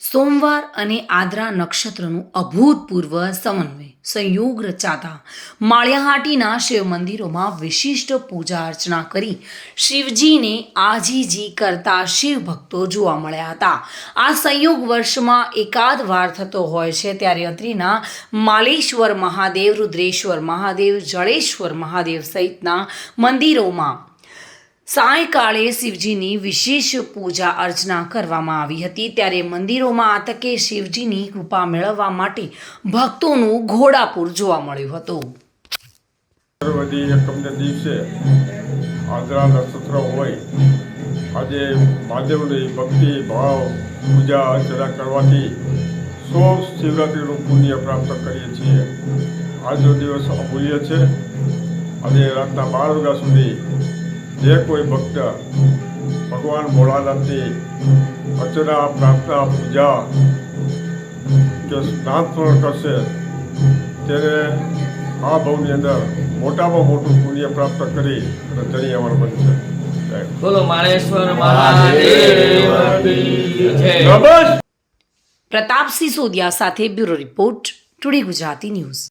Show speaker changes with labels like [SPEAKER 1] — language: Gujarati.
[SPEAKER 1] સોમવાર અને આદ્રા નક્ષત્રનું અભૂતપૂર્વ સમન્વય, સંયોગ રચાતા માળિયાહાટીના શિવ મંદિરોમાં વિશિષ્ટ પૂજા અર્ચના કરી શિવજીને આજીજી કરતા શિવ ભક્તો જોવા મળ્યા હતા. આ સંયોગ વર્ષમાં એકાદ વાર થતો હોય છે ત્યારે અત્રિના માલેશ્વર મહાદેવ, રુદ્રેશ્વર મહાદેવ, જળેશ્વર મહાદેવ સહિતના મંદિરોમાં સાયંકાળે શિવજીની વિશેષ પૂજા અર્ચના કરવામાં આવી હતી. ત્યારે મંદિરોમાં આતકે શિવજીની કૃપા મેળવવા માટે ભક્તોનું ઘોડાપુર જોવા મળ્યું હતું.
[SPEAKER 2] વધી એકમને દિવસે હોય, આજે મહાદેવની ભક્તિ, ભાવ, પૂજા, અર્ચના કરવાથી સો શિવરાત્રિનું પુણ્ય પ્રાપ્ત કરીએ છીએ. આજનો દિવસ અમૂલ્ય છે અને રાતના બાર વાગ્યા સુધી જે કોઈ ભક્ત ભગવાન ભોળાનાથની અર્ચના પ્રાર્થના પૂજા કે સ્નાન પણ કરશે તેને આ ભાવની અંદર મોટામાં મોટું પુણ્ય પ્રાપ્ત કરી અને ધણી અમર બનશે.
[SPEAKER 3] બોલો મહાદેવ
[SPEAKER 2] નમસ્તે.
[SPEAKER 1] પ્રતાપસિંહ સોદિયા સાથે bureau report today Gujarati news.